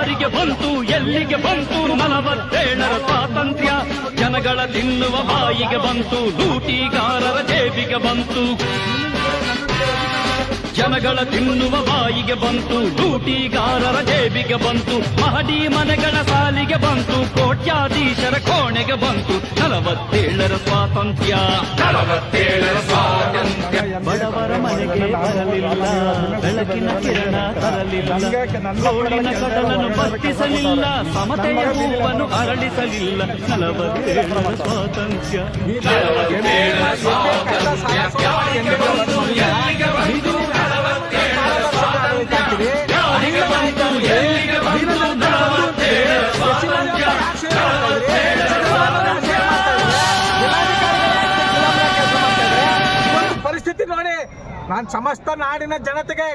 ಯಾರಿಗೆ ಬಂತು, ಎಲ್ಲಿಗೆ ಬಂತು? ನಲವತ್ತೇಳರ ಸ್ವಾತಂತ್ರ್ಯ. ಜನಗಳ ತಿನ್ನುವ ಬಾಯಿಗೆ ಬಂತು, ಲೂಟಿಗಾರರ ಜೇಬಿಗೆ ಬಂತು. ಜನಗಳ ತಿನ್ನುವ ಬಾಯಿಗೆ ಬಂತು, ಲೂಟಿಗಾರರ ಜೇಬಿಗೆ ಬಂತು. ಮಹಡಿ ಮನೆಗಳ ಸಾಲಿಗೆ ಬಂತು, ಕೋಟ್ಯಾಧೀಶರ ಕೋಣೆಗೆ ಬಂತು. ನಲವತ್ತೇಳರ ಸ್ವಾತಂತ್ರ್ಯ. ನಲವತ್ತೇಳ ಬಡವರ ಮನೆಗೆ ಬರಲಿಲ್ಲ. ಬೆಳಕಿನ ಕಿರಣ ತರಲಿಲ್ಲ. ಗೋಳಿನ ಕಡಲನ್ನು ಬತ್ತಿಸಲಿಲ್ಲ. ಸಮತೆಯ ಹೂವನ್ನು ಅರಳಿಸಲಿಲ್ಲ. ನಲವತ್ತೇಳರ ಸ್ವಾತಂತ್ರ್ಯ. ನಾನು ಸಮಸ್ತ ನಾಡಿನ ಜನತೆಗೆ